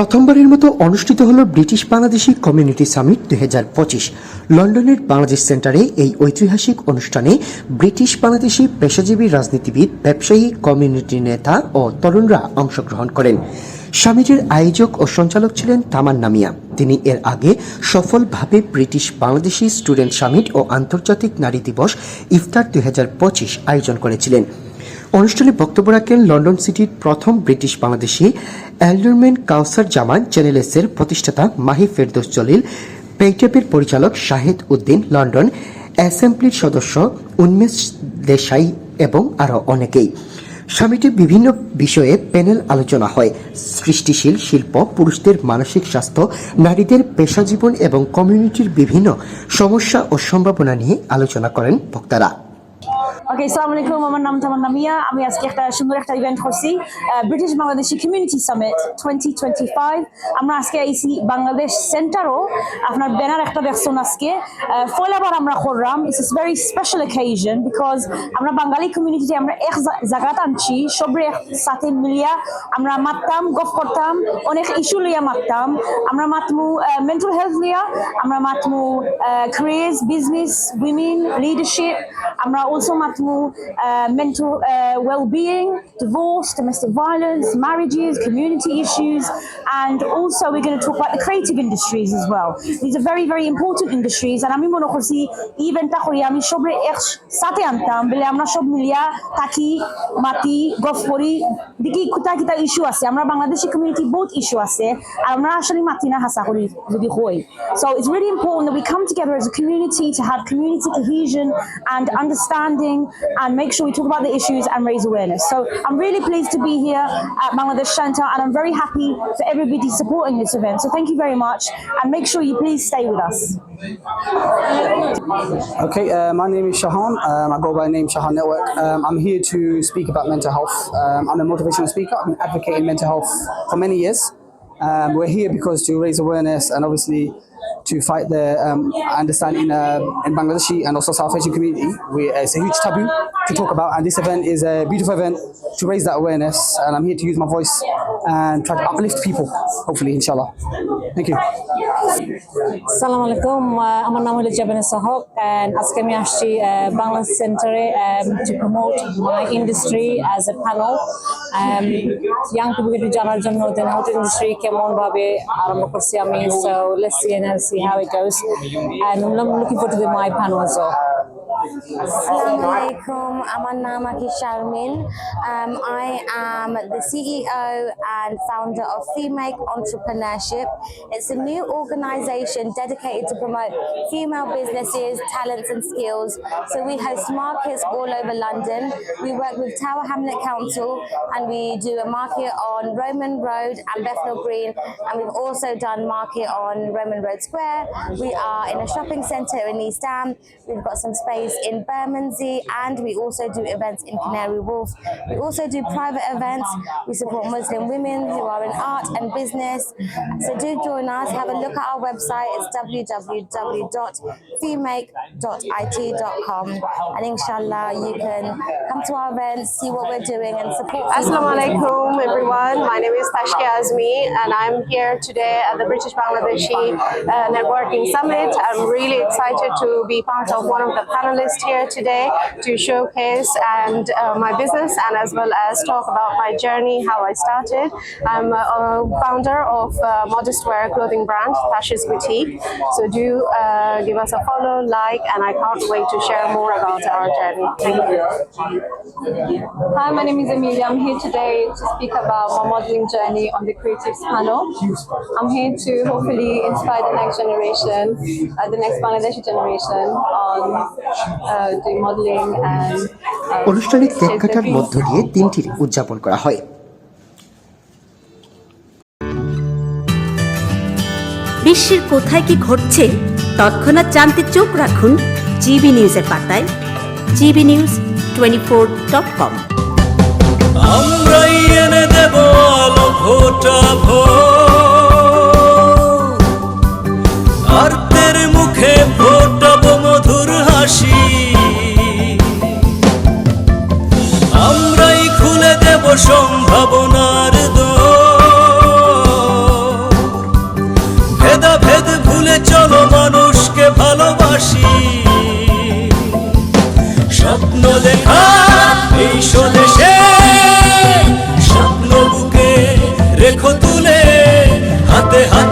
প্রথমবারের মতো অনুষ্ঠিত হল ব্রিটিশ বাংলাদেশি কমিউনিটি সামিট দুই হাজার পঁচিশ। লন্ডনের বাংলাদেশ সেন্টারে এই ঐতিহাসিক অনুষ্ঠানে ব্রিটিশ বাংলাদেশি পেশাজীবী রাজনীতিবিদ, ব্যবসায়ী, কমিউনিটি নেতা ও তরুণরা অংশগ্রহণ করেন। সামিটের আয়োজক ও সঞ্চালক ছিলেন তামান নামিয়া তিনি এর আগে সফলভাবে ব্রিটিশ বাংলাদেশি স্টুডেন্ট সামিট ও আন্তর্জাতিক নারী দিবস ইফতার দুই হাজার পঁচিশ আয়োজন করেছিলেন। অনুষ্ঠানে বক্তব্য রাখেন লন্ডন সিটির প্রথম British Bangladeshi alderman Kawsar Zaman channel এসের প্রতিষ্ঠাতা মাহি ফেরদৌস জলিল পেইটেপের পরিচালক শাহেদ উদ্দিন লন্ডন, অ্যাসেম্বলির সদস্য উন্মেষ দেশাই এবং আরও অনেকেই। সামিটে বিভিন্ন বিষয়ে প্যানেল আলোচনা হয়। সৃষ্টিশীল শিল্প, পুরুষদের মানসিক স্বাস্থ্য, নারীদের পেশাজীবন এবং কমিউনিটির বিভিন্ন সমস্যা ও সম্ভাবনা নিয়ে আলোচনা করেন বক্তারা। ওকে সালাম আলাইকুম আমার নাম তামান নামিয়া আমি আজকে একটা সুন্দর একটা ইভেন্ট করছি British Bangladeshi community summit twenty twenty five আমরা আজকে আইসি বাংলাদেশ সেন্টারও আপনার ব্যানার একটা দেখছেন আজকে। ফলাবার আমরা করলাম। It's is very special occasion because আমরা বাঙালি কমিউনিটিতে আমরা এক জায়গাত আনছি, সবরে সাথে মিলিয়া আমরা মারতাম গফ করতাম, অনেক ইস্যু লইয়া মারতাম আমরা মাতমু মেন্টাল হেলথ লইয়া, আমরা মাতমু ক্রেজ বিজনেস উইমেন লিডারশিপ আমরা also মাতমু uh, mental uh, well-being, divorce, domestic violence, marriages, community issues, and also we're going to talk about the creative industries as well. These are very, very important industries, and আমি মনে করছি ইভেন্টটা করি আমি সবরে এক সাথে আনতাম বলে আমরা সব মিলিয়া থাকি মাতি গফ করি দেখি কোথা কিতা ইস্যু আছে আমরা বাংলাদেশি কমিউনিটি বহুত ইস্যু আছে আর আমরা আসলে মাতি না হাসা করি যদি হই So it's really important that we come together as a community to have community cohesion and understanding and make sure we talk about the issues and raise awareness. So I'm really pleased to be here at Bangladesh Center and I'm very happy for everybody supporting this event. So thank you very much and make sure you please stay with us. Okay, uh, my name is Shahan. Um, I go by name Shahan Network. Um, I'm here to speak about mental health. Um, I'm a motivational speaker. I've been advocating mental health for many years. Um, we're here because to raise awareness and obviously to fight the um, in, uh, in Bangladeshi and also South Asian community, we, it's a huge taboo to talk about. And this event is a beautiful event to raise that awareness. And I'm here to use my voice and try to uplift people, hopefully, inshallah. Thank you. সালাম আলাইকুম আহ, আমার নাম হলো জাবেনা সাহক and আজকে আমি আসছি বাংলা সেন্টারে to promote my industry as a panel young পিপলকে একটু জানার জন্য দেন আউট ইন্ডাস্ট্রি কেমন ভাবে আরম্ভ করছি আমি so let's see and see how it goes and I'm looking forward to the, my panel as well Assalamu alaikum. আমার নাম আকি Sharmin. Um, I am the CEO and founder of Femake Entrepreneurship. It's a new organization dedicated to promote female businesses, talents, and skills. So we host markets all over London. We work with Tower Hamlet Council and we do a market on Roman Road and Bethnal Green. And we've also done market on Roman Road Square. We are in a shopping centre in East Ham. We've got some space in Bermondsey and we also do events in Canary Wharf. We also do private events. We support Muslim women who are in art and business. So do join us. Have a look at our website. It's www.femake.it.com and inshallah you can come to our events, see what we're doing and support us. Alaikum everyone. My name is Tashki Azmi and I'm here today at the British Bangladeshi uh, Networking Summit. I'm really excited to be part of one of the panelists here today to showcase and uh, my business and as well as talk about my journey, how I started. I'm a, a founder of uh, modest wear clothing brand Tashi's Boutique. So do uh, give us a follow, like, and I can't wait to share more about our journey. Thank you. Hi, my name is Amelia. I'm here today to speak about my modeling journey on the Creatives panel. I'm here to hopefully inspire the next generation, uh, the next Bangladeshi generation on uh, অনুষ্ঠানে cake কাটার মধ্য দিয়ে দিনটির উদযাপন করা হয়। বিশ্বের কোথায় কি ঘটছে তৎক্ষণাৎ জানতে চোখ রাখুন জিবি নিউজের পাতায় GB news twenty four dot com আমরাই এনে দেব আলো ফোটা আর্তের মুখে de hadi.